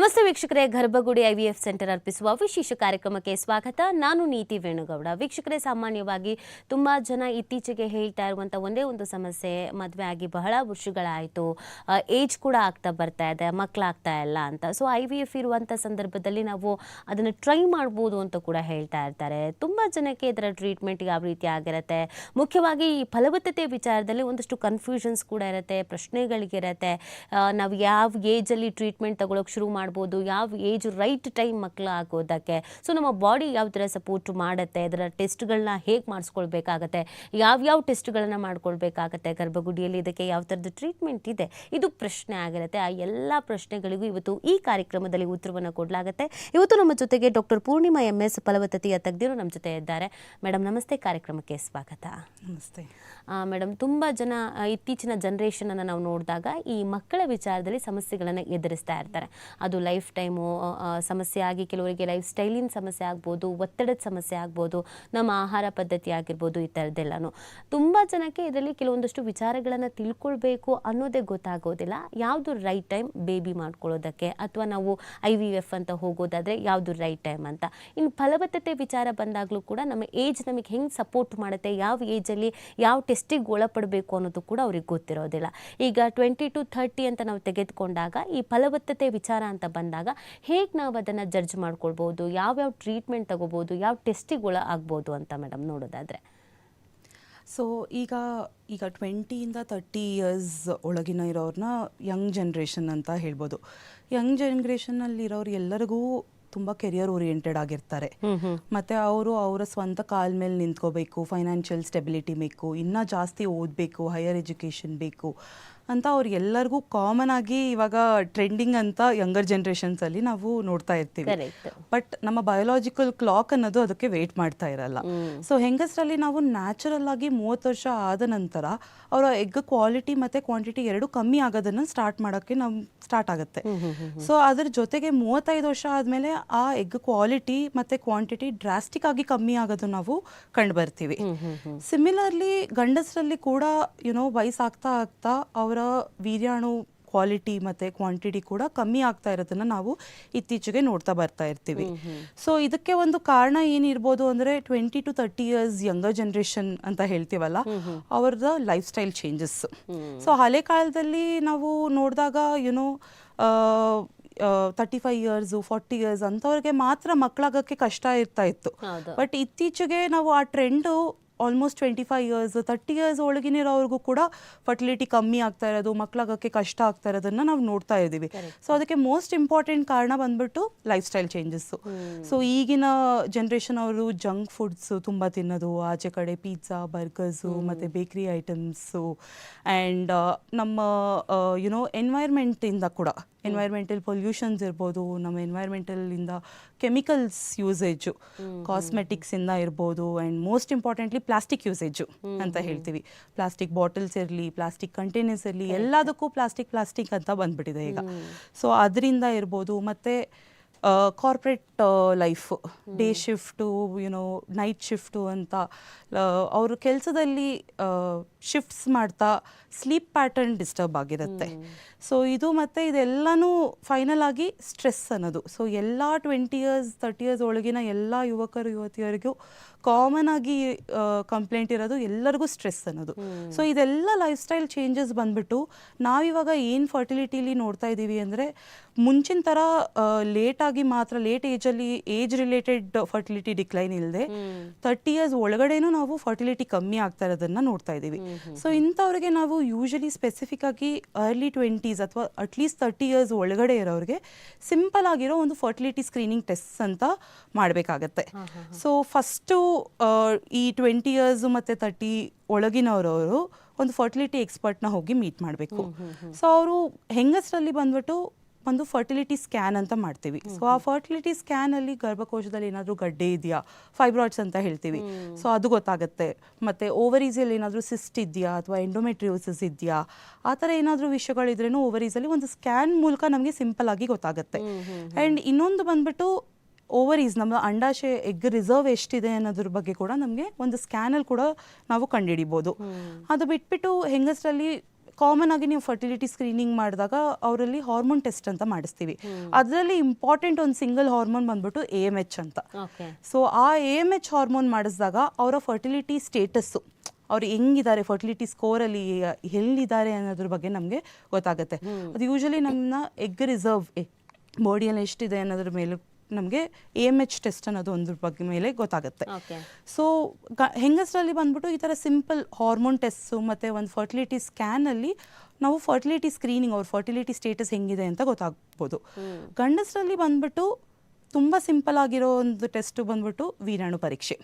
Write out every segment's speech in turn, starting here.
ನಮಸ್ತೆ ವೀಕ್ಷಕರೇ, ಗರ್ಭಗುಡಿ ಐವಿಎಫ್ ಸೆಂಟರ್ ಅರ್ಪಿಸುವ ವಿಶೇಷ ಕಾರ್ಯಕ್ರಮಕ್ಕೆ ಸ್ವಾಗತ. ನಾನು ನೀತಿ ವೇಣುಗೌಡ. ವೀಕ್ಷಕರೇ, ಸಾಮಾನ್ಯವಾಗಿ ತುಂಬ ಜನ ಇತ್ತೀಚೆಗೆ ಹೇಳ್ತಾ ಇರುವಂಥ ಒಂದೇ ಒಂದು ಸಮಸ್ಯೆ, ಮದುವೆ ಆಗಿ ಬಹಳ ವರ್ಷಗಳಾಯಿತು. ಏಜ್ ಕೂಡ ಆಗ್ತಾ ಬರ್ತಾ ಇದೆ ಮಕ್ಕಳಾಗ್ತಾ ಇಲ್ಲ ಅಂತ. ಸೊ ಐ ವಿ ಎಫ್ ಇರುವಂಥ ಸಂದರ್ಭದಲ್ಲಿ ನಾವು ಅದನ್ನು ಟ್ರೈ ಮಾಡ್ಬೋದು ಅಂತ ಕೂಡ ಹೇಳ್ತಾ ಇರ್ತಾರೆ. ತುಂಬ ಜನಕ್ಕೆ ಇದರ ಟ್ರೀಟ್ಮೆಂಟ್ ಯಾವ ರೀತಿ ಆಗಿರುತ್ತೆ? ಮುಖ್ಯವಾಗಿ ಈ ಫಲವತ್ತತೆ ವಿಚಾರದಲ್ಲಿ ಒಂದಷ್ಟು ಕನ್ಫ್ಯೂಷನ್ಸ್ ಕೂಡ ಇರುತ್ತೆ, ಪ್ರಶ್ನೆಗಳಿಗಿರುತ್ತೆ. ನಾವು ಯಾವ ಏಜಲ್ಲಿ ಟ್ರೀಟ್ಮೆಂಟ್ ತಗೊಳಕ್ಕೆ ಶುರು ಮಾಡ್ಬೋದು ಯಾವ ಏಜ್ ರೈಟ್ ಟೈಮ್ ಮಕ್ಕಳು ಆಗೋದಕ್ಕೆ. ಸೊ ನಮ್ಮ ಬಾಡಿ ಯಾವ ಥರ ಸಪೋರ್ಟ್ ಮಾಡುತ್ತೆ ಅದರ ಟೆಸ್ಟ್ಗಳನ್ನ ಹೇಗೆ ಮಾಡಿಸ್ಕೊಳ್ಬೇಕಾಗತ್ತೆ ಯಾವ್ಯಾವ ಟೆಸ್ಟ್ಗಳನ್ನು ಮಾಡ್ಕೊಳ್ಬೇಕಾಗತ್ತೆ ಗರ್ಭಗುಡಿಯಲ್ಲಿ ಇದಕ್ಕೆ ಯಾವ ಥರದ್ದು ಟ್ರೀಟ್ಮೆಂಟ್ ಇದೆ ಇದು ಪ್ರಶ್ನೆ ಆಗಿರುತ್ತೆ. ಆ ಎಲ್ಲ ಪ್ರಶ್ನೆಗಳಿಗೂ ಇವತ್ತು ಈ ಕಾರ್ಯಕ್ರಮದಲ್ಲಿ ಉತ್ತರವನ್ನು ಕೊಡಲಾಗುತ್ತೆ. ಇವತ್ತು ನಮ್ಮ ಜೊತೆಗೆ ಡಾಕ್ಟರ್ ಪೂರ್ಣಿಮಾ ಎಂ ಎಸ್ ಫಲವತ್ತತೆಯ ತಜ್ಞರು ನಮ್ಮ ಜೊತೆ ಇದ್ದಾರೆ. ಮೇಡಮ್ ನಮಸ್ತೆ. ಕಾರ್ಯಕ್ರಮಕ್ಕೆ ಸ್ವಾಗತ. ನಮಸ್ತೆ. ಮೇಡಮ್ ತುಂಬ ಜನ ಇತ್ತೀಚಿನ ಜನ್ರೇಷನನ್ನು ನಾವು ನೋಡಿದಾಗ ಈ ಮಕ್ಕಳ ವಿಚಾರದಲ್ಲಿ ಸಮಸ್ಯೆಗಳನ್ನು ಎದುರಿಸ್ತಾ ಇರ್ತಾರೆ. ಅದು ಲೈಫ್ ಟೈಮು ಸಮಸ್ಯೆ ಆಗಿ ಕೆಲವರಿಗೆ ಲೈಫ್ ಸ್ಟೈಲಿನ ಸಮಸ್ಯೆ ಆಗ್ಬೋದು, ಒತ್ತಡದ ಸಮಸ್ಯೆ ಆಗ್ಬೋದು, ನಮ್ಮ ಆಹಾರ ಪದ್ಧತಿ ಆಗಿರ್ಬೋದು ಈ ಥರದ್ದೆಲ್ಲನೂ. ತುಂಬ ಜನಕ್ಕೆ ಇದರಲ್ಲಿ ಕೆಲವೊಂದಷ್ಟು ವಿಚಾರಗಳನ್ನು ತಿಳ್ಕೊಳ್ಬೇಕು ಅನ್ನೋದೇ ಗೊತ್ತಾಗೋದಿಲ್ಲ. ಯಾವುದು ರೈಟ್ ಟೈಮ್ ಬೇಬಿ ಮಾಡ್ಕೊಳ್ಳೋದಕ್ಕೆ ಅಥವಾ ನಾವು ಐ ವಿ ಎಫ್ ಅಂತ ಹೋಗೋದಾದರೆ ಯಾವುದು ರೈಟ್ ಟೈಮ್ ಅಂತ. ಇನ್ನು ಫಲವತ್ತತೆ ವಿಚಾರ ಬಂದಾಗಲೂ ಕೂಡ ನಮ್ಮ ಏಜ್ ನಮಗೆ ಹೆಂಗೆ ಸಪೋರ್ಟ್ ಮಾಡುತ್ತೆ, ಯಾವ ಏಜಲ್ಲಿ ಯಾವ ಟೆಸ್ಟಿಗೆ ಒಳಪಡಬೇಕು ಅನ್ನೋದು ಕೂಡ ಅವ್ರಿಗೆ ಗೊತ್ತಿರೋದಿಲ್ಲ. ಈಗ ಟ್ವೆಂಟಿ ಟು ಥರ್ಟಿ ಅಂತ ನಾವು ತೆಗೆದುಕೊಂಡಾಗ ಈ ಫಲವತ್ತತೆ ವಿಚಾರ ಅಂತ ಹೇಗೆ ನಾವು ಅದನ್ನು ಜಡ್ಜ್ ಮಾಡ್ಕೊಳ್ಬೋದು ಯಾವ್ಯಾವ ಟ್ರೀಟ್ಮೆಂಟ್ ತಗೋಬೋದು ಯಾವ ಟೆಸ್ಟಿಗೆ ಒಳ ಆಗ್ಬೋದು ಅಂತ ಮೇಡಮ್ ನೋಡೋದಾದರೆ. ಸೊ ಈಗ ಈಗ ಟ್ವೆಂಟಿಯಿಂದ ತರ್ಟಿ ಇಯರ್ಸ್ ಒಳಗಿನ ಇರೋರನ್ನ ಯಂಗ್ ಜನ್ರೇಷನ್ ಅಂತ ಹೇಳ್ಬೋದು. ಯಂಗ್ ಜನ್ರೇಷನ್ನಲ್ಲಿರೋರು ಎಲ್ಲರಿಗೂ ತುಂಬ ಕೆರಿಯರ್ ಓರಿಯೆಂಟೆಡ್ ಆಗಿರ್ತಾರೆ. ಮತ್ತು ಅವರು ಅವರ ಸ್ವಂತ ಕಾಲ ಮೇಲೆ ನಿಂತ್ಕೋಬೇಕು ಫೈನಾನ್ಷಿಯಲ್ ಸ್ಟೆಬಿಲಿಟಿ ಬೇಕು ಇನ್ನೂ ಜಾಸ್ತಿ ಓದಬೇಕು ಹೈಯರ್ ಎಜುಕೇಷನ್ ಬೇಕು. ಅಂತ ಅವ್ರು ಎಲ್ಲರಿಗೂ ಕಾಮನ್ ಆಗಿ ಇವಾಗ ಟ್ರೆಂಡಿಂಗ್ ಅಂತ ಯಂಗರ್ ಜನ್ರೇಷನ್ಸಲ್ಲಿ ನಾವು ನೋಡ್ತಾ ಇರ್ತೀವಿ. ಬಟ್ ನಮ್ಮ ಬಯೋಲಾಜಿಕಲ್ ಕ್ಲಾಕ್ ಅನ್ನೋದು ಅದಕ್ಕೆ ವೇಟ್ ಮಾಡ್ತಾ ಇರಲ್ಲ. ಸೊ ಹೆಂಗಸರಲ್ಲಿ ನಾವು ನ್ಯಾಚುರಲ್ ಆಗಿ ಮೂವತ್ತು ವರ್ಷ ಆದ ನಂತರ ಅವರ ಎಗ್ ಕ್ವಾಲಿಟಿ ಮತ್ತೆ ಕ್ವಾಂಟಿಟಿ ಎರಡು ಕಮ್ಮಿ ಆಗೋದನ್ನ ಸ್ಟಾರ್ಟ್ ಮಾಡೋಕ್ಕೆ ನಾವು ಸ್ಟಾರ್ಟ್ ಆಗುತ್ತೆ. ಸೊ ಅದ್ರ ಜೊತೆಗೆ ಮೂವತ್ತೈದು ವರ್ಷ ಆದಮೇಲೆ ಆ ಎಗ್ ಕ್ವಾಲಿಟಿ ಮತ್ತೆ ಕ್ವಾಂಟಿಟಿ ಡ್ರಾಸ್ಟಿಕ್ ಆಗಿ ಕಮ್ಮಿ ಆಗೋದು ನಾವು ಕಂಡು ಬರ್ತೀವಿ ಸಿಮಿಲರ್ಲಿ ಗಂಡಸರಲ್ಲಿ ಕೂಡ ಯುನೋ ವಯಸ್ಸಾಗ್ತಾ ಆಗ್ತಾ ಅವರ ವೀರ್ಯಾಣು ಕ್ವಾಲಿಟಿ ಮತ್ತು ಕ್ವಾಂಟಿಟಿ ಕೂಡ ಕಮ್ಮಿ ಆಗ್ತಾ ಇರೋದನ್ನ ನಾವು ಇತ್ತೀಚೆಗೆ ನೋಡ್ತಾ ಬರ್ತಾ ಇರ್ತೀವಿ. ಸೊ ಇದಕ್ಕೆ ಒಂದು ಕಾರಣ ಏನಿರ್ಬೋದು ಅಂದರೆ twenty to thirty years younger generation ಅಂತ ಹೇಳ್ತೀವಲ್ಲ ಅವ್ರದ್ದು ಲೈಫ್ ಸ್ಟೈಲ್ ಚೇಂಜಸ್ ಸೊ ಹಳೆ ಕಾಲದಲ್ಲಿ ನಾವು ನೋಡಿದಾಗ you know thirty five years forty years ಅಂತವ್ರಿಗೆ ಮಾತ್ರ ಮಕ್ಕಳಾಗಕ್ಕೆ ಕಷ್ಟ ಇರ್ತಾ ಇತ್ತು. ಬಟ್ ಇತ್ತೀಚೆಗೆ ನಾವು ಆ trend almost twenty five years thirty years ಒಳಗಿನಿರೋರ್ಗೂ ಕೂಡ ಫರ್ಟಿಲಿಟಿ ಕಮ್ಮಿ ಆಗ್ತಾ ಇರೋದು ಮಕ್ಕಳಾಗೋಕ್ಕೆ ಕಷ್ಟ ಆಗ್ತಾ ಇರೋದನ್ನ ನಾವು ನೋಡ್ತಾ ಇದ್ದೀವಿ. ಸೊ ಅದಕ್ಕೆ ಮೋಸ್ಟ್ ಇಂಪಾರ್ಟೆಂಟ್ ಕಾರಣ ಬಂದ್ಬಿಟ್ಟು ಲೈಫ್ ಸ್ಟೈಲ್ ಚೇಂಜಸ್ಸು ಸೊ ಈಗಿನ ಜನ್ರೇಷನ್ ಅವರು ಜಂಕ್ ಫುಡ್ಸು ತುಂಬ ತಿನ್ನೋದು ಆಚೆ ಕಡೆ ಪಿಜ್ಜಾ ಬರ್ಗರ್ಸು ಮತ್ತು ಬೇಕ್ರಿ ಐಟಮ್ಸು ಆ್ಯಂಡ್ ನಮ್ಮ ಯುನೋ ಎನ್ವೈರ್ಮೆಂಟಿಂದ ಕೂಡ ಎನ್ವೈರ್ಮೆಂಟಲ್ ಪೊಲ್ಯೂಷನ್ಸ್ ಇರ್ಬೋದು ನಮ್ಮ ಎನ್ವೈರ್ಮೆಂಟಲಿಂದ ಕೆಮಿಕಲ್ಸ್ ಯೂಸೇಜು ಕಾಸ್ಮೆಟಿಕ್ಸಿಂದ ಇರ್ಬೋದು and most importantly plastic usage ಅಂತ ಹೇಳ್ತೀವಿ. ಪ್ಲಾಸ್ಟಿಕ್ ಬಾಟಲ್ಸ್ ಇರಲಿ ಪ್ಲಾಸ್ಟಿಕ್ ಕಂಟೈನರ್ಸ್ ಇರಲಿ ಎಲ್ಲದಕ್ಕೂ ಪ್ಲಾಸ್ಟಿಕ್ ಪ್ಲಾಸ್ಟಿಕ್ ಅಂತ ಬಂದ್ಬಿಟ್ಟಿದೆ ಈಗ. ಸೊ ಅದರಿಂದ ಇರ್ಬೋದು ಮತ್ತು corporate life day shift you know night shift ಅಂತ ಅವರು ಕೆಲಸದಲ್ಲಿ ಶಿಫ್ಟ್ಸ್ ಮಾಡ್ತಾ ಸ್ಲೀಪ್ ಪ್ಯಾಟರ್ನ್ ಡಿಸ್ಟರ್ಬ್ ಆಗಿರುತ್ತೆ. ಸೊ ಇದು ಮತ್ತೆ ಇದೆಲ್ಲನೂ ಫೈನಲ್ ಆಗಿ ಸ್ಟ್ರೆಸ್ ಅನ್ನೋದು. ಸೊ ಎಲ್ಲ ಟ್ವೆಂಟಿ ಇಯರ್ಸ್ ತರ್ಟಿ ಇಯರ್ಸ್ ಒಳಗಿನ ಎಲ್ಲ ಯುವಕರು ಯುವತಿಯರಿಗೂ ಕಾಮನ್ ಆಗಿ ಕಂಪ್ಲೇಂಟ್ ಇರೋದು ಎಲ್ಲರಿಗೂ ಸ್ಟ್ರೆಸ್ ಅನ್ನೋದು. ಸೊ ಇದೆಲ್ಲ ಲೈಫ್ ಸ್ಟೈಲ್ ಚೇಂಜಸ್ ಬಂದ್ಬಿಟ್ಟು ನಾವಿವಾಗ ಏನು ಫರ್ಟಿಲಿಟಿಲಿ ನೋಡ್ತಾ ಇದ್ದೀವಿ ಅಂದರೆ ಮುಂಚಿನ ಥರ ಲೇಟಾಗಿ ಮಾತ್ರ ಲೇಟ್ ಏಜಲ್ಲಿ ಏಜ್ ರಿಲೇಟೆಡ್ ಫರ್ಟಿಲಿಟಿ ಡಿಕ್ಲೈನ್ ಇಲ್ಲದೆ ತರ್ಟಿ ಇಯರ್ಸ್ ಒಳಗಡೆನೂ ನಾವು ಫರ್ಟಿಲಿಟಿ ಕಮ್ಮಿ ಆಗ್ತಾ ಇರೋದನ್ನ ನೋಡ್ತಾ ಇದ್ದೀವಿ ಸೊ ಇಂಥವ್ರಿಗೆ ನಾವು ಯೂಶಲಿ ಸ್ಪೆಸಿಫಿಕ್ ಆಗಿ ಅರ್ಲಿ ಟ್ವೆಂಟೀಸ್ ಅಥವಾ ಅಟ್ಲೀಸ್ಟ್ ತರ್ಟಿ ಇಯರ್ಸ್ ಒಳಗಡೆ ಇರೋರಿಗೆ ಸಿಂಪಲ್ ಆಗಿರೋ ಒಂದು ಫರ್ಟಿಲಿಟಿ ಸ್ಕ್ರೀನಿಂಗ್ ಟೆಸ್ಟ್ ಅಂತ ಮಾಡಬೇಕಾಗತ್ತೆ. ಸೊ ಫಸ್ಟು ಈ ಟ್ವೆಂಟಿ ಇಯರ್ಸ್ ಮತ್ತು ತರ್ಟಿ ಒಳಗಿನವರವರು ಒಂದು ಫರ್ಟಿಲಿಟಿ ಎಕ್ಸ್ಪರ್ಟ್ನ ಹೋಗಿ ಮೀಟ್ ಮಾಡಬೇಕು. ಸೊ ಅವರು ಹೆಂಗಸರಲ್ಲಿ ಬಂದ್ಬಿಟ್ಟು ಒಂದು ಫರ್ಟಿಲಿಟಿ ಸ್ಕ್ಯಾನ್ ಅಂತ ಮಾಡ್ತೀವಿ. ಸೊ ಆ ಫರ್ಟಿಲಿಟಿ ಸ್ಕ್ಯಾನಲ್ಲಿ ಗರ್ಭಕೋಶದಲ್ಲಿ ಏನಾದರೂ ಗಡ್ಡೆ ಇದೆಯಾ? ಫೈಬ್ರಾಯ್ಡ್ಸ್ ಅಂತ ಹೇಳ್ತೀವಿ. ಸೊ ಅದು ಗೊತ್ತಾಗುತ್ತೆ. ಮತ್ತು ಓವರೀಸಲ್ಲಿ ಏನಾದರೂ ಸಿಸ್ಟ್ ಇದೆಯಾ? ಅಥವಾ ಎಂಡೋಮೆಟ್ರಿಯೋಸಿಸ್ ಇದೆಯಾ? ಆ ಥರ ಏನಾದರೂ ವಿಷಯಗಳಿದ್ರೇನು ಓವರೀಸಲ್ಲಿ ಒಂದು ಸ್ಕ್ಯಾನ್ ಮೂಲಕ ನಮಗೆ ಸಿಂಪಲ್ ಆಗಿ ಗೊತ್ತಾಗುತ್ತೆ. ಆ್ಯಂಡ್ ಇನ್ನೊಂದು ಬಂದ್ಬಿಟ್ಟು ಓವರೀಸ್ ನಮ್ಮ ಅಂಡಾಶಯ ಎಗ್ ರಿಸರ್ವ್ ಎಷ್ಟಿದೆ ಅನ್ನೋದ್ರ ಬಗ್ಗೆ ಕೂಡ ನಮಗೆ ಒಂದು ಸ್ಕ್ಯಾನಲ್ಲಿ ಕೂಡ ನಾವು ಕಂಡುಹಿಡಿಬೋದು. ಅದು ಬಿಟ್ಬಿಟ್ಟು ಹೆಂಗಸರಲ್ಲಿ ಕಾಮನ್ ಆಗಿ ನೀವು ಫರ್ಟಿಲಿಟಿ ಸ್ಕ್ರೀನಿಂಗ್ ಮಾಡಿದಾಗ ಅವರಲ್ಲಿ ಹಾರ್ಮೋನ್ ಟೆಸ್ಟ್ ಅಂತ ಮಾಡಿಸ್ತೀವಿ. ಅದರಲ್ಲಿ ಇಂಪಾರ್ಟೆಂಟ್ ಒಂದು ಸಿಂಗಲ್ ಹಾರ್ಮೋನ್ ಬಂದ್ಬಿಟ್ಟು ಎ ಎಂ ಎಚ್ ಅಂತ. ಸೊ ಆ ಎ ಎಂ ಎಚ್ ಹಾರ್ಮೋನ್ ಮಾಡಿಸಿದಾಗ ಅವರ ಫರ್ಟಿಲಿಟಿ ಸ್ಟೇಟಸ್ಸು ಅವ್ರು ಹೆಂಗಿದ್ದಾರೆ ಫರ್ಟಿಲಿಟಿ ಸ್ಕೋರಲ್ಲಿ ಎಲ್ಲಿದ್ದಾರೆ ಅನ್ನೋದ್ರ ಬಗ್ಗೆ ನಮಗೆ ಗೊತ್ತಾಗುತ್ತೆ. ಅದು ಯೂಶಲಿ ನಮ್ಮನ್ನ ಎಗ್ ರಿಸರ್ವ್ ಬಾಡಿಯಲ್ಲಿ ಎಷ್ಟಿದೆ ಅನ್ನೋದ್ರ ಮೇಲೆ ನಮಗೆ ಎ ಎಂ ಎಚ್ ಟೆಸ್ಟ್ ಅನ್ನೋದು ಒಂದ್ರ ಬಗ್ಗೆ ಮೇಲೆ ಗೊತ್ತಾಗುತ್ತೆ. ಸೊ ಹೆಂಗಸರಲ್ಲಿ ಬಂದ್ಬಿಟ್ಟು ಈ ಥರ ಸಿಂಪಲ್ ಹಾರ್ಮೋನ್ ಟೆಸ್ಟು ಮತ್ತೆ ಒಂದು ಫರ್ಟಿಲಿಟಿ ಸ್ಕ್ಯಾನಲ್ಲಿ ನಾವು ಫರ್ಟಿಲಿಟಿ ಸ್ಕ್ರೀನಿಂಗ್ ಅವ್ರ ಫರ್ಟಿಲಿಟಿ ಸ್ಟೇಟಸ್ ಹೆಂಗಿದೆ ಅಂತ ಗೊತ್ತಾಗ್ಬೋದು. ಗಂಡಸರಲ್ಲಿ ಬಂದ್ಬಿಟ್ಟು ತುಂಬ ಸಿಂಪಲ್ ಆಗಿರೋ ಒಂದು ಟೆಸ್ಟು ಬಂದ್ಬಿಟ್ಟು ವೀರಾಣು ಪರೀಕ್ಷೆ.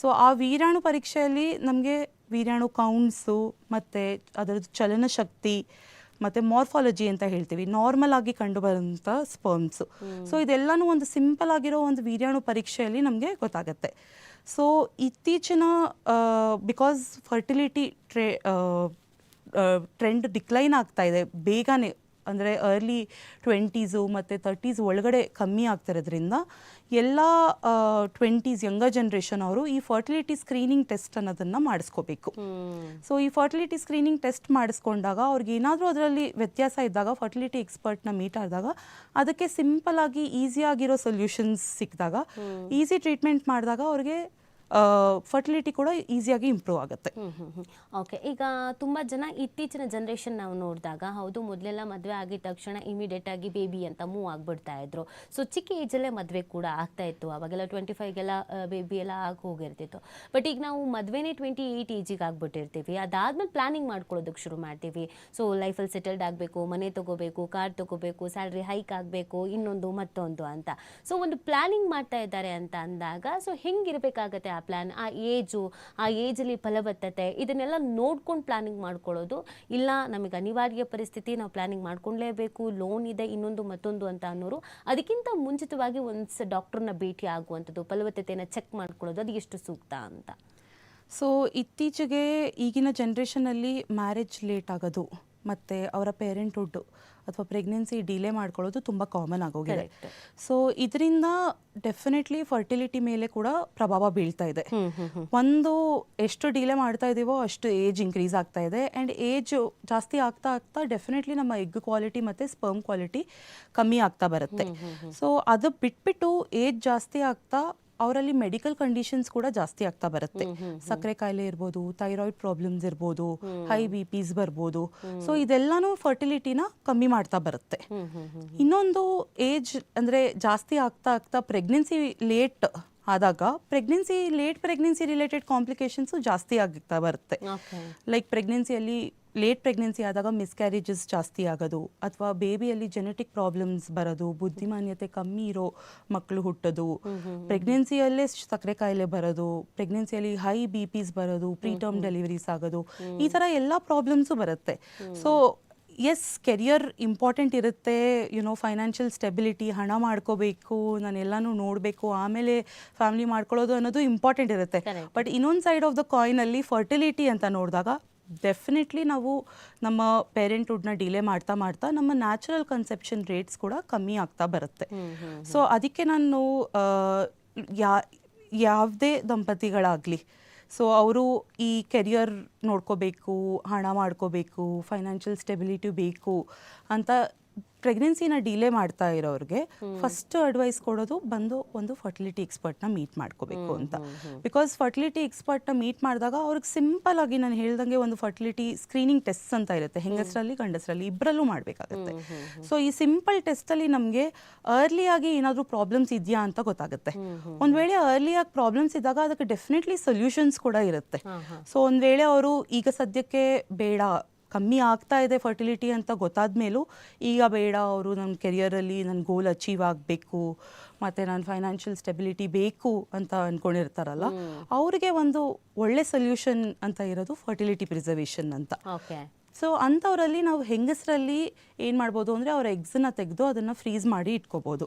ಸೊ ಆ ವೀರಾಣು ಪರೀಕ್ಷೆಯಲ್ಲಿ ನಮಗೆ ವೀರಾಣು ಕೌಂಟ್ಸು ಮತ್ತು ಅದರದ್ದು ಚಲನಶಕ್ತಿ ಮತ್ತು ಮಾರ್ಫಾಲಜಿ ಅಂತ ಹೇಳ್ತೀವಿ. ನಾರ್ಮಲ್ ಆಗಿ ಕಂಡುಬರುವಂಥ ಸ್ಪರ್ಮ್ಸು ಸೊ ಇದೆಲ್ಲನೂ ಒಂದು ಸಿಂಪಲ್ ಆಗಿರೋ ಒಂದು ವೀರ್ಯಾಣು ಪರೀಕ್ಷೆಯಲ್ಲಿ ನಮಗೆ ಗೊತ್ತಾಗುತ್ತೆ. ಸೊ ಇತ್ತೀಚಿನ ಬಿಕಾಸ್ ಫರ್ಟಿಲಿಟಿ ಟ್ರೇ ಟ್ರೆಂಡ್ ಡಿಕ್ಲೈನ್ ಆಗ್ತಾ ಇದೆ ಬೇಗನೆ ಅಂದರೆ ಅರ್ಲಿ ಟ್ವೆಂಟೀಸು ಮತ್ತು ತರ್ಟೀಸ್ ಒಳಗಡೆ ಕಮ್ಮಿ ಆಗ್ತಿರೋದ್ರಿಂದ ಎಲ್ಲ ಟ್ವೆಂಟೀಸ್ ಯಂಗರ್ ಜನ್ರೇಷನ್ ಅವರು ಈ ಫರ್ಟಿಲಿಟಿ ಸ್ಕ್ರೀನಿಂಗ್ ಟೆಸ್ಟ್ ಅನ್ನೋದನ್ನು ಮಾಡಿಸ್ಕೋಬೇಕು. ಸೊ ಈ ಫರ್ಟಿಲಿಟಿ ಸ್ಕ್ರೀನಿಂಗ್ ಟೆಸ್ಟ್ ಮಾಡಿಸ್ಕೊಂಡಾಗ ಅವ್ರಿಗೆ ಏನಾದರೂ ಅದರಲ್ಲಿ ವ್ಯತ್ಯಾಸ ಇದ್ದಾಗ ಫರ್ಟಿಲಿಟಿ ಎಕ್ಸ್ಪರ್ಟ್ನ ಮೀಟ್ ಆದಾಗ ಅದಕ್ಕೆ ಸಿಂಪಲ್ ಆಗಿ ಈಸಿ ಆಗಿರೋ ಸೊಲ್ಯೂಷನ್ಸ್ ಸಿಕ್ಕಿದಾಗ ಈಸಿ ಟ್ರೀಟ್ಮೆಂಟ್ ಮಾಡಿದಾಗ ಅವ್ರಿಗೆ ಫರ್ಟಿಲಿಟಿ ಕೂಡ ಈಸಿಯಾಗಿ ಇಂಪ್ರೂವ್ ಆಗುತ್ತೆ. ಓಕೆ ಈಗ ತುಂಬ ಜನ ಇತ್ತೀಚಿನ ಜನ್ರೇಷನ್ ನಾವು ನೋಡಿದಾಗ, ಹೌದು, ಮೊದಲೆಲ್ಲ ಮದುವೆ ಆಗಿದ ತಕ್ಷಣ ಇಮಿಡಿಯೇಟ್ ಆಗಿ ಬೇಬಿ ಅಂತ ಮೂವ್ ಆಗಿಬಿಡ್ತಾ ಇದ್ರು. ಸೊ ಚಿಕ್ಕ ಏಜಲ್ಲೇ ಮದುವೆ ಕೂಡ ಆಗ್ತಾ ಇತ್ತು. ಅವಾಗೆಲ್ಲ ಟ್ವೆಂಟಿ ಫೈವ್ಗೆಲ್ಲ ಬೇಬಿ ಎಲ್ಲ ಆಗಿ ಹೋಗಿರ್ತಿತ್ತು. ಬಟ್ ಈಗ ನಾವು ಮದುವೆನೇ ಟ್ವೆಂಟಿ ಏಯ್ಟ್ ಏಜಿಗೆ ಆಗ್ಬಿಟ್ಟಿರ್ತೀವಿ. ಅದಾದ್ಮೇಲೆ ಪ್ಲಾನಿಂಗ್ ಮಾಡ್ಕೊಳ್ಳೋದಕ್ಕೆ ಶುರು ಮಾಡ್ತೀವಿ. ಸೊ ಲೈಫಲ್ಲಿ ಸೆಟಲ್ಡ್ ಆಗಬೇಕು, ಮನೆ ತಗೋಬೇಕು ಕಾರ್ ತಗೋಬೇಕು ಸ್ಯಾಲ್ರಿ ಹೈಕ್ ಆಗಬೇಕು, ಇನ್ನೊಂದು ಮತ್ತೊಂದು ಅಂತ. ಸೊ ಒಂದು ಪ್ಲಾನಿಂಗ್ ಮಾಡ್ತಾ ಇದ್ದಾರೆ ಅಂತ ಅಂದಾಗ ಸೊ ಹೆಂಗಿರಬೇಕಾಗತ್ತೆ ಆ ಪ್ಲ್ಯಾನ್ ಆ ಏಜು ಆ ಏಜಲ್ಲಿ ಫಲವತ್ತತೆ, ಇದನ್ನೆಲ್ಲ ನೋಡ್ಕೊಂಡು ಪ್ಲಾನಿಂಗ್ ಮಾಡ್ಕೊಳ್ಳೋದು. ಇಲ್ಲ, ನಮಗೆ ಅನಿವಾರ್ಯ ಪರಿಸ್ಥಿತಿ, ನಾವು ಪ್ಲಾನಿಂಗ್ ಮಾಡ್ಕೊಳ್ಳೇಬೇಕು ಲೋನ್ ಇದೆ, ಇನ್ನೊಂದು ಮತ್ತೊಂದು ಅಂತ ಅನ್ನೋರು, ಅದಕ್ಕಿಂತ ಮುಂಚಿತವಾಗಿ ಒಂದು ಡಾಕ್ಟರ್ನ ಭೇಟಿ ಆಗುವಂಥದ್ದು ಫಲವತ್ತತೆಯನ್ನು ಚೆಕ್ ಮಾಡ್ಕೊಳ್ಳೋದು, ಅದು ಎಷ್ಟು ಸೂಕ್ತ ಅಂತ. ಸೊ ಇತ್ತೀಚೆಗೆ ಈಗಿನ ಜನ್ರೇಷನಲ್ಲಿ ಮ್ಯಾರೇಜ್ ಲೇಟ್ ಆಗೋದು. ಮತ್ತು ಅವರ ಪೇರೆಂಟ್ಹುಡ್ ಅಥವಾ ಪ್ರೆಗ್ನೆನ್ಸಿ ಡಿಲೇ ಮಾಡ್ಕೊಳ್ಳೋದು ತುಂಬ ಕಾಮನ್ ಆಗೋಗಿದೆ. ಸೊ ಇದರಿಂದ ಡೆಫಿನೆಟ್ಲಿ ಫರ್ಟಿಲಿಟಿ ಮೇಲೆ ಕೂಡ ಪ್ರಭಾವ ಬೀಳ್ತಾ ಇದೆ. ಒಂದು ಎಷ್ಟು ಡಿಲೇ ಮಾಡ್ತಾ ಇದೀವೋ ಅಷ್ಟು ಏಜ್ ಇನ್ಕ್ರೀಸ್ ಆಗ್ತಾ ಇದೆ. ಆ್ಯಂಡ್ ಏಜ್ ಜಾಸ್ತಿ ಆಗ್ತಾ ಆಗ್ತಾ ಡೆಫಿನೆಟ್ಲಿ ನಮ್ಮ ಎಗ್ ಕ್ವಾಲಿಟಿ ಮತ್ತು ಸ್ಪರ್ಮ್ ಕ್ವಾಲಿಟಿ ಕಮ್ಮಿ ಆಗ್ತಾ ಬರುತ್ತೆ. ಸೊ ಅದು ಬಿಟ್ಬಿಟ್ಟು ಏಜ್ ಜಾಸ್ತಿ ಆಗ್ತಾ ಅವರಲ್ಲಿ ಮೆಡಿಕಲ್ ಕಂಡೀಷನ್ಸ್ ಕೂಡ ಜಾಸ್ತಿ ಆಗ್ತಾ ಬರುತ್ತೆ. ಸಕ್ಕರೆ ಕಾಯಿಲೆ ಇರ್ಬೋದು ಥೈರಾಯ್ಡ್ ಪ್ರಾಬ್ಲಮ್ಸ್ ಇರ್ಬೋದು ಹೈ ಬಿ ಪಿಸ್ ಬರ್ಬೋದು. ಸೊ ಇದೆಲ್ಲಾನು ಫರ್ಟಿಲಿಟಿನ ಕಮ್ಮಿ ಮಾಡ್ತಾ ಬರುತ್ತೆ. ಇನ್ನೊಂದು ಏಜ್ ಅಂದರೆ ಜಾಸ್ತಿ ಆಗ್ತಾ ಆಗ್ತಾ ಪ್ರೆಗ್ನೆನ್ಸಿ ಲೇಟ್ ಆದಾಗ pregnancy late pregnancy related complications ಜಾಸ್ತಿ ಆಗ್ತಾ ಬರುತ್ತೆ. ಲೈಕ್ ಪ್ರೆಗ್ನೆನ್ಸಿಯಲ್ಲಿ ಲೇಟ್ ಪ್ರೆಗ್ನೆನ್ಸಿ ಆದಾಗ ಮಿಸ್ಕ್ಯಾರೇಜಸ್ ಜಾಸ್ತಿ ಆಗೋದು ಅಥವಾ ಬೇಬಿಯಲ್ಲಿ ಜೆನೆಟಿಕ್ ಪ್ರಾಬ್ಲಮ್ಸ್ ಬರೋದು ಬುದ್ಧಿಮಾನ್ಯತೆ ಕಮ್ಮಿ ಇರೋ ಮಕ್ಕಳು ಹುಟ್ಟೋದು ಪ್ರೆಗ್ನೆನ್ಸಿಯಲ್ಲೇ ಸಕ್ಕರೆ ಕಾಯಿಲೆ ಬರೋದು ಪ್ರೆಗ್ನೆನ್ಸಿಯಲ್ಲಿ ಹೈ ಬಿ ಪಿಸ್ ಬರೋದು ಪ್ರೀಟರ್ಮ್ ಡೆಲಿವರೀಸ್ ಆಗೋದು ಈ ಥರ ಎಲ್ಲ ಪ್ರಾಬ್ಲಮ್ಸು ಬರುತ್ತೆ. ಸೊ ಎಸ್ ಕೆರಿಯರ್ ಇಂಪಾರ್ಟೆಂಟ್ ಇರುತ್ತೆ ಯುನೋ ಫೈನಾನ್ಷಿಯಲ್ ಸ್ಟೆಬಿಲಿಟಿ ಹಣ ಮಾಡ್ಕೋಬೇಕು ನಾನು ಎಲ್ಲನೂ ನೋಡಬೇಕು ಆಮೇಲೆ ಫ್ಯಾಮಿಲಿ ಮಾಡ್ಕೊಳ್ಳೋದು ಅನ್ನೋದು ಇಂಪಾರ್ಟೆಂಟ್ ಇರುತ್ತೆ. ಬಟ್ ಇನ್ನೊಂದು ಸೈಡ್ ಆಫ್ ದ ಕಾಯಿನಲ್ಲಿ ಫರ್ಟಿಲಿಟಿ ಅಂತ ನೋಡಿದಾಗ ಡೆಫಿನೆಟ್ಲಿ ನಾವು ನಮ್ಮ ಪೇರೆಂಟ್ಹುಡ್ನ ಡಿಲೇ ಮಾಡ್ತಾ ಮಾಡ್ತಾ ನಮ್ಮ ನ್ಯಾಚುರಲ್ ಕನ್ಸೆಪ್ಷನ್ ರೇಟ್ಸ್ ಕೂಡ ಕಮ್ಮಿ ಆಗ್ತಾ ಬರುತ್ತೆ. ಸೊ ಅದಕ್ಕೆ ನಾನು ಯಾ ಯಾವುದೇ ದಂಪತಿಗಳಾಗಲಿ ಸೊ ಅವರು ಈ ಕೆರಿಯರ್ ನೋಡ್ಕೋಬೇಕು ಹಣ ಮಾಡ್ಕೋಬೇಕು ಫೈನಾನ್ಷಿಯಲ್ ಸ್ಟೆಬಿಲಿಟಿ ಬೇಕು ಅಂತ ಪ್ರೆಗ್ನೆನ್ಸಿನ ಡಿಲೇ ಮಾಡ್ತಾ ಇರೋರಿಗೆ ಫಸ್ಟ್ ಅಡ್ವೈಸ್ ಕೊಡೋದು ಬಂದು ಒಂದು ಫರ್ಟಿಲಿಟಿ ಎಕ್ಸ್ಪರ್ಟ್ನ ಮೀಟ್ ಮಾಡ್ಕೋಬೇಕು ಅಂತ. ಬಿಕಾಸ್ ಫರ್ಟಿಲಿಟಿ ಎಕ್ಸ್ಪರ್ಟ್ನ ಮೀಟ್ ಮಾಡಿದಾಗ ಅವ್ರಿಗೆ ಸಿಂಪಲ್ ಆಗಿ ನಾನು ಹೇಳ್ದಂಗೆ ಒಂದು ಫರ್ಟಿಲಿಟಿ ಸ್ಕ್ರೀನಿಂಗ್ ಟೆಸ್ಟ್ ಅಂತ ಇರುತ್ತೆ. ಹೆಂಗಸರಲ್ಲಿ ಗಂಡಸರಲ್ಲಿ ಇಬ್ಬರಲ್ಲೂ ಮಾಡಬೇಕಾಗುತ್ತೆ. ಸೊ ಈ ಸಿಂಪಲ್ ಟೆಸ್ಟಲ್ಲಿ ನಮಗೆ ಅರ್ಲಿಯಾಗಿ ಏನಾದರೂ ಪ್ರಾಬ್ಲಮ್ಸ್ ಇದೆಯಾ ಅಂತ ಗೊತ್ತಾಗುತ್ತೆ. ಒಂದು ವೇಳೆ ಅರ್ಲಿಯಾಗಿ ಪ್ರಾಬ್ಲಮ್ಸ್ ಇದ್ದಾಗ ಅದಕ್ಕೆ ಡೆಫಿನೆಟ್ಲಿ ಸೊಲ್ಯೂಷನ್ಸ್ ಕೂಡ ಇರುತ್ತೆ. ಸೊ ಒಂದು ವೇಳೆ ಅವರು ಈಗ ಸದ್ಯಕ್ಕೆ ಬೇಡ ಕಮ್ಮಿ ಆಗ್ತಾ ಇದೆ ಫರ್ಟಿಲಿಟಿ ಅಂತ ಗೊತ್ತಾದ ಮೇಲೂ ಈಗ ಬೇಡ ಅವರು ನನ್ನ ಕೆರಿಯರಲ್ಲಿ ನನ್ನ ಗೋಲ್ ಅಚೀವ್ ಆಗಬೇಕು ಮತ್ತು ನಾನು ಫೈನಾನ್ಷಿಯಲ್ ಸ್ಟೆಬಿಲಿಟಿ ಬೇಕು ಅಂತ ಅಂದ್ಕೊಂಡಿರ್ತಾರಲ್ಲ ಅವರಿಗೆ ಒಂದು ಒಳ್ಳೆ ಸೊಲ್ಯೂಷನ್ ಅಂತ ಇರೋದು ಫರ್ಟಿಲಿಟಿ ಪ್ರಿಸರ್ವೇಷನ್ ಅಂತ. ಸೊ ಅಂಥವರಲ್ಲಿ ನಾವು ಹೆಂಗಸರಲ್ಲಿ ಏನು ಮಾಡ್ಬೋದು ಅಂದರೆ ಅವ್ರ ಎಗ್ಸನ್ನ ತೆಗೆದು ಅದನ್ನು ಫ್ರೀಸ್ ಮಾಡಿ ಇಟ್ಕೋಬೋದು.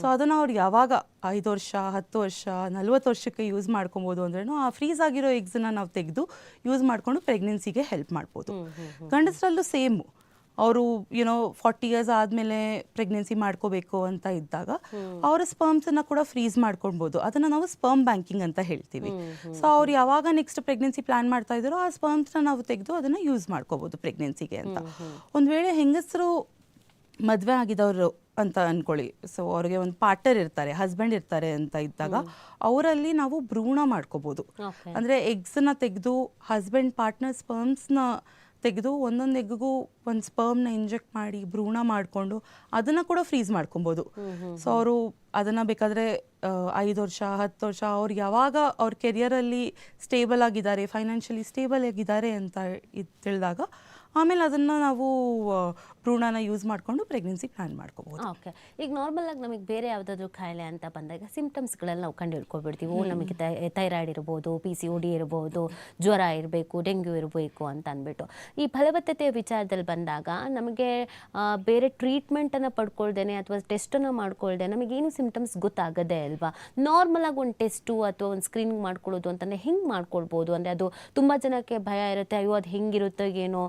ಸೊ ಅದನ್ನು ಅವ್ರು ಯಾವಾಗ ಐದು ವರ್ಷ ಹತ್ತು ವರ್ಷ ನಲ್ವತ್ತು ವರ್ಷಕ್ಕೆ ಯೂಸ್ ಮಾಡ್ಕೊಬೋದು ಅಂದ್ರೆ ಆ ಫ್ರೀಸ್ ಆಗಿರೋ ಎಗ್ಸನ್ನ ನಾವು ತೆಗೆದು ಯೂಸ್ ಮಾಡಿಕೊಂಡು ಪ್ರೆಗ್ನೆನ್ಸಿಗೆ ಹೆಲ್ಪ್ ಮಾಡ್ಬೋದು. ಗಂಡಸರಲ್ಲೂ ಸೇಮು. ಅವರು ಯುನೋ ಫಾರ್ಟಿ ಇಯರ್ಸ್ ಆದಮೇಲೆ ಪ್ರೆಗ್ನೆನ್ಸಿ ಮಾಡ್ಕೋಬೇಕು ಅಂತ ಇದ್ದಾಗ ಅವರ ಸ್ಪರ್ಮ್ಸನ್ನು ಕೂಡ ಫ್ರೀಸ್ ಮಾಡ್ಕೊಳ್ಬೋದು. ಅದನ್ನು ನಾವು ಸ್ಪರ್ಮ್ ಬ್ಯಾಂಕಿಂಗ್ ಅಂತ ಹೇಳ್ತೀವಿ. ಸೊ ಅವ್ರು ಯಾವಾಗ ನೆಕ್ಸ್ಟ್ ಪ್ರೆಗ್ನೆನ್ಸಿ ಪ್ಲಾನ್ ಮಾಡ್ತಾ ಇದ್ದಾರೋ ಆ ಸ್ಪರ್ಮ್ಸ್ನ ನಾವು ತೆಗೆದು ಅದನ್ನು ಯೂಸ್ ಮಾಡ್ಕೋಬೋದು ಪ್ರೆಗ್ನೆನ್ಸಿಗೆ ಅಂತ. ಒಂದು ವೇಳೆ ಹೆಂಗಸರು ಮದುವೆ ಆಗಿದವರು ಅಂತ ಅನ್ಕೊಳ್ಳಿ. ಸೊ ಅವ್ರಿಗೆ ಒಂದು ಪಾರ್ಟ್ನರ್ ಇರ್ತಾರೆ ಹಸ್ಬೆಂಡ್ ಇರ್ತಾರೆ ಅಂತ ಇದ್ದಾಗ ಅವರಲ್ಲಿ ನಾವು ಭ್ರೂಣ ಮಾಡ್ಕೋಬೋದು. ಅಂದರೆ ಎಗ್ಸನ್ನ ತೆಗೆದು ಹಸ್ಬೆಂಡ್ ಪಾರ್ಟ್ನರ್ ಸ್ಪರ್ಮ್ಸ್ನ ತೆಗೆದು ಒಂದೊಂದು ಎಗ್ಗೂ ಒಂದು ಸ್ಪರ್ಮ್ನ ಇಂಜೆಕ್ಟ್ ಮಾಡಿ ಭ್ರೂಣ ಮಾಡಿಕೊಂಡು ಅದನ್ನು ಕೂಡ ಫ್ರೀಸ್ ಮಾಡ್ಕೊಬೋದು. ಸೊ ಅವರು ಅದನ್ನು ಬೇಕಾದರೆ ಐದು ವರ್ಷ ಹತ್ತು ವರ್ಷ ಅವ್ರು ಯಾವಾಗ ಅವ್ರ ಕೆರಿಯರಲ್ಲಿ ಸ್ಟೇಬಲ್ ಆಗಿದ್ದಾರೆ ಫೈನಾನ್ಷಿಯಲಿ ಸ್ಟೇಬಲ್ ಆಗಿದ್ದಾರೆ ಅಂತ ಇದು ತಿಳಿದಾಗ ಆಮೇಲೆ ಅದನ್ನು ನಾವು ಭ್ರೂಣನ ಯೂಸ್ ಮಾಡಿಕೊಂಡು ಪ್ರೆಗ್ನೆನ್ಸಿ ಪ್ಲಾನ್ ಮಾಡ್ಕೋಬಹುದು. ಓಕೆ ಈಗ ನಾರ್ಮಲ್ ಆಗಿ ನಮಗೆ ಬೇರೆ ಯಾವುದಾದ್ರೂ ಕಾಯಿಲೆ ಅಂತ ಬಂದಾಗ ಸಿಂಪ್ಟಮ್ಸ್ಗಳೆಲ್ಲ ನಾವು ಕಂಡು ಹಿಡ್ಕೊಬಿಡ್ತೀವಿ. ಓ ನಮಗೆ ಥೈರಾಯ್ಡ್ ಇರ್ಬೋದು ಪಿ ಸಿ ಡಿ ಇರ್ಬೋದು ಜ್ವರ ಇರಬೇಕು ಡೆಂಗ್ಯೂ ಇರಬೇಕು ಅಂತ ಅಂದ್ಬಿಟ್ಟು. ಈ ಫಲವತ್ತತೆಯ ವಿಚಾರದಲ್ಲಿ ಬಂದಾಗ ನಮಗೆ ಬೇರೆ ಟ್ರೀಟ್ಮೆಂಟನ್ನು ಪಡ್ಕೊಳ್ದೇನೆ ಅಥವಾ ಟೆಸ್ಟನ್ನು ಮಾಡ್ಕೊಳ್ದೆ ನಮಗೇನು ಸಿಂಪ್ಟಮ್ಸ್ ಗೊತ್ತಾಗದೆ ಅಲ್ವಾ ನಾರ್ಮಲ್ ಆಗಿ ಒಂದು ಟೆಸ್ಟು ಅಥವಾ ಒಂದು ಸ್ಕ್ರೀನಿಂಗ್ ಮಾಡ್ಕೊಳ್ಳೋದು ಅಂತಂದರೆ ಹೆಂಗೆ ಮಾಡ್ಕೊಳ್ಬೋದು? ಅಂದರೆ ಅದು ತುಂಬ ಜನಕ್ಕೆ ಭಯ ಇರುತ್ತೆ ಅಯ್ಯೋ ಅದು ಹೆಂಗಿರುತ್ತೋ ಏನೋ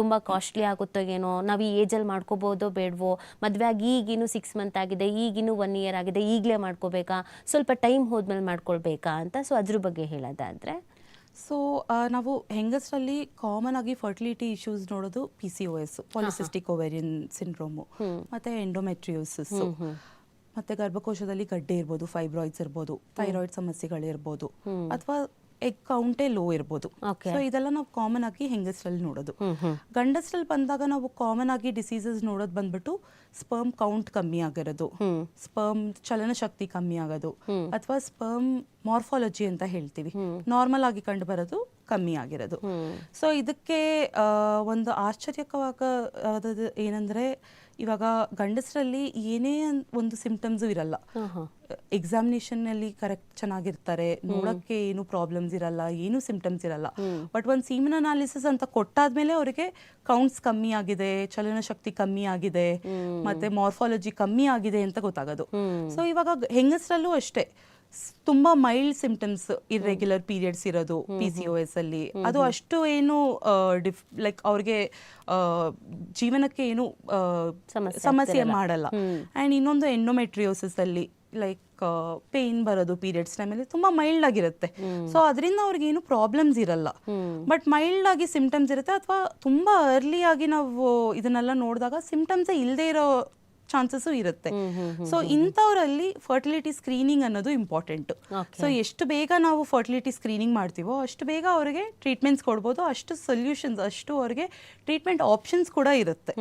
ತುಂಬ ಕಾಸ್ಟ್ಲಿ ಆಗುತ್ತೋ ಏನೋ. ನಾವು ಈ ಏಜಲ್ಲಿ ಮಾಡ್ಕೋಬೋದೋ ಬೇಡವೋ? ಮದುವೆ ಆಗಿ ಈಗಿನ ಸಿಕ್ಸ್ ಮಂತ್ ಆಗಿದೆ ಈಗಿನ ಒನ್ ಇಯರ್ ಆಗಿದೆ ಈಗಲೇ ಮಾಡ್ಕೋಬೇಕಾ? ಸ್ವಲ್ಪ ಟೈಮ್ ಹೋದ್ಮೇಲೆ ಮಾಡ್ಕೊಳ್ಬೇಕಾ ಅಂತ? ಸೊ ಅದ್ರ ಬಗ್ಗೆ ಹೇಳೋದಾದರೆ? ಸೊ ನಾವು ಹೆಂಗಸರಲ್ಲಿ ಕಾಮನ್ ಆಗಿ ಫರ್ಟಿಲಿಟಿ ಇಶ್ಯೂಸ್ ನೋಡೋದು P C O S polycystic ovarian syndrome ಮತ್ತೆ ಎಂಡೋಮೆಟ್ರಿಯೋಸಿಸ್ ಮತ್ತೆ ಗರ್ಭಕೋಶದಲ್ಲಿ ಗಡ್ಡೆ ಇರ್ಬೋದು ಫೈಬ್ರಾಯ್ಡ್ಸ್ ಇರ್ಬೋದು ಥೈರಾಯ್ಡ್ ಸಮಸ್ಯೆಗಳಿರ್ಬೋದು. ಅಥವಾ ಎಗ್ ಕೌಂಟೇ ಲೋ ಇರ್ಬೋದು. ಸೊ ಇದೆಲ್ಲ ನಾವು ಕಾಮನ್ ಆಗಿ ಹೆಂಗಸರಲ್ಲಿ ನೋಡೋದು. ಗಂಡಸರಲ್ಲಿ ಬಂದಾಗ ನಾವು ಕಾಮನ್ ಆಗಿ ಡಿಸೀಸಸ್ ನೋಡೋದು ಬಂದ್ಬಿಟ್ಟು ಸ್ಪರ್ಮ್ ಕೌಂಟ್ ಕಮ್ಮಿ ಆಗಿರೋದು. ಸ್ಪರ್ಮ್ ಚಲನಶಕ್ತಿ ಕಮ್ಮಿ ಆಗೋದು. ಅಥವಾ ಸ್ಪರ್ಮ್ ಮಾರ್ಫಾಲಜಿ ಅಂತ ಹೇಳ್ತೀವಿ. ನಾರ್ಮಲ್ ಆಗಿ ಕಂಡು ಬರೋದು ಕಮ್ಮಿ ಆಗಿರೋದು. ಸೊ ಇದಕ್ಕೆ ಒಂದು ಆಶ್ಚರ್ಯಕವಾಗ ಏನಂದ್ರೆ ಇವಾಗ ಗಂಡಸರಲ್ಲಿ ಏನೇ ಒಂದು ಸಿಂಪ್ಟಮ್ಸು ಇರಲ್ಲ. ಎಕ್ಸಾಮಿನೇಷನ್ ಅಲ್ಲಿ ಕರೆಕ್ಟ್ ಚೆನ್ನಾಗಿರ್ತಾರೆ. ನೋಡಕ್ಕೆ ಏನು ಪ್ರಾಬ್ಲಮ್ಸ್ ಇರಲ್ಲ ಏನು ಸಿಂಪ್ಟಮ್ಸ್ ಇರಲ್ಲ. ಬಟ್ ಒಂದು ಸೀಮನ್ ಅನಾಲಿಸಿಸ್ ಅಂತ ಕೊಟ್ಟಾದ್ಮೇಲೆ ಅವರಿಗೆ ಕೌಂಟ್ಸ್ ಕಮ್ಮಿ ಆಗಿದೆ ಚಲನಶಕ್ತಿ ಕಮ್ಮಿ ಆಗಿದೆ ಮತ್ತೆ ಮಾರ್ಫಾಲಜಿ ಕಮ್ಮಿ ಆಗಿದೆ ಅಂತ ಗೊತ್ತಾಗೋದು. ಸೊ ಇವಾಗ ಹೆಂಗಸರಲ್ಲೂ ಅಷ್ಟೇ. ತುಂಬಾ ಮೈಲ್ಡ್ ಸಿಂಪ್ಟಮ್ಸ್ ಇರ್ರೆಗ್ಯುಲರ್ ಪೀರಿಯಡ್ಸ್ ಇರೋದು ಪಿ ಸಿ ಒ ಎಸ್ ಅಲ್ಲಿ. ಅದು ಅಷ್ಟು ಏನು ಡಿಫ್ ಲೈಕ್ ಅವ್ರಿಗೆ ಜೀವನಕ್ಕೆ ಏನು ಸಮಸ್ಯೆ ಸಮಸ್ಯೆ ಮಾಡಲ್ಲ. ಅಂಡ್ ಇನ್ನೊಂದು ಎಂಡೋಮೆಟ್ರಿಯೋಸಿಸ್ ಅಲ್ಲಿ ಲೈಕ್ ಪೇನ್ ಬರೋದು ಪೀರಿಯಡ್ಸ್ ಟೈಮಲ್ಲಿ ತುಂಬಾ ಮೈಲ್ಡ್ ಆಗಿರುತ್ತೆ. ಸೊ ಅದರಿಂದ ಅವ್ರಿಗೆ ಏನು ಪ್ರಾಬ್ಲಮ್ಸ್ ಇರಲ್ಲ. ಬಟ್ ಮೈಲ್ಡ್ ಆಗಿ ಸಿಂಪ್ಟಮ್ಸ್ ಇರುತ್ತೆ ಅಥವಾ ತುಂಬಾ ಅರ್ಲಿ ಆಗಿ ನಾವು ಇದನ್ನೆಲ್ಲ ನೋಡಿದಾಗ ಸಿಂಪ್ಟಮ್ಸೇ ಇಲ್ಲದೆ ಇರೋ ಚಾನ್ಸಸ್ಸು ಇರುತ್ತೆ. ಸೊ ಇಂಥವರಲ್ಲಿ ಫರ್ಟಿಲಿಟಿ ಸ್ಕ್ರೀನಿಂಗ್ ಅನ್ನೋದು ಇಂಪಾರ್ಟೆಂಟ್. ಸೊ ಎಷ್ಟು ಬೇಗ ನಾವು ಫರ್ಟಿಲಿಟಿ ಸ್ಕ್ರೀನಿಂಗ್ ಮಾಡ್ತೀವೋ ಅಷ್ಟು ಬೇಗ ಅವರಿಗೆ ಟ್ರೀಟ್ಮೆಂಟ್ಸ್ ಕೊಡ್ಬೋದು. ಅಷ್ಟು ಸೊಲ್ಯೂಷನ್ಸ್ ಅಷ್ಟು ಅವರಿಗೆ ಟ್ರೀಟ್ಮೆಂಟ್ ಆಪ್ಷನ್ಸ್ ಕೂಡ ಇರುತ್ತೆ.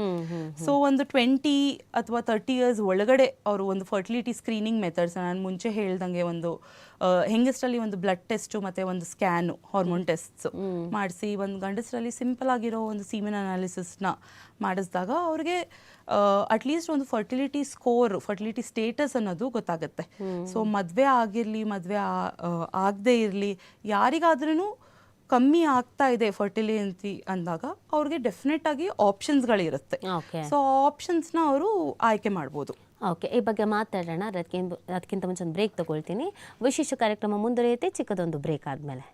ಸೊ ಒಂದು ಟ್ವೆಂಟಿ ಅಥವಾ ತರ್ಟಿ ಇಯರ್ಸ್ ಒಳಗಡೆ ಅವರು ಒಂದು ಫರ್ಟಿಲಿಟಿ ಸ್ಕ್ರೀನಿಂಗ್ ಮೆಥಡ್ಸ್ ನಾನು ಮುಂಚೆ ಹೇಳ್ದಂಗೆ ಒಂದು ಹೆಂಗಸ್ರಲ್ಲಿ ಹೆಂಗಸರಲ್ಲಿ ಒಂದು ಬ್ಲಡ್ ಟೆಸ್ಟು ಮತ್ತೆ ಒಂದು ಸ್ಕ್ಯಾನು ಹಾರ್ಮೋನ್ ಟೆಸ್ಟ್ ಮಾಡಿಸಿ ಒಂದು ಗಂಡಸರಲ್ಲಿ ಸಿಂಪಲ್ ಆಗಿರೋ ಒಂದು ಸೀಮೆನ್ ಅನಾಲಿಸಿಸ್ನ ಮಾಡಿಸಿದಾಗ ಅವ್ರಿಗೆ ಅಟ್ಲೀಸ್ಟ್ ಒಂದು ಫರ್ಟಿಲಿಟಿ ಸ್ಕೋರ್ ಫರ್ಟಿಲಿಟಿ ಸ್ಟೇಟಸ್ ಅನ್ನೋದು ಗೊತ್ತಾಗುತ್ತೆ. ಸೊ ಮದುವೆ ಆಗಿರಲಿ ಮದುವೆ ಆಗದೆ ಇರಲಿ ಯಾರಿಗಾದ್ರೂ ಕಮ್ಮಿ ಆಗ್ತಾ ಇದೆ ಫರ್ಟಿಲಿಟಿ ಅಂದಾಗ ಅವ್ರಿಗೆ ಡೆಫಿನೆಟ್ ಆಗಿ ಆಪ್ಷನ್ಸ್ಗಳಿರುತ್ತೆ ಸೊ ಆಪ್ಷನ್ಸ್ನ ಅವರು ಆಯ್ಕೆ ಮಾಡ್ಬೋದು. ಓಕೆ ಈ ಬಗ್ಗೆ ಮಾತಾಡೋಣ. ಅದಕ್ಕಿಂತ ಅದಕ್ಕಿಂತ ಮುಂಚೆ ಒಂದು ಬ್ರೇಕ್ ತಗೊಳ್ತೀನಿ. ವಿಶೇಷ ಕಾರ್ಯಕ್ರಮ ಮುಂದುವರಿಯುತ್ತೆ ಚಿಕ್ಕದೊಂದು ಬ್ರೇಕ್ ಆದಮೇಲೆ.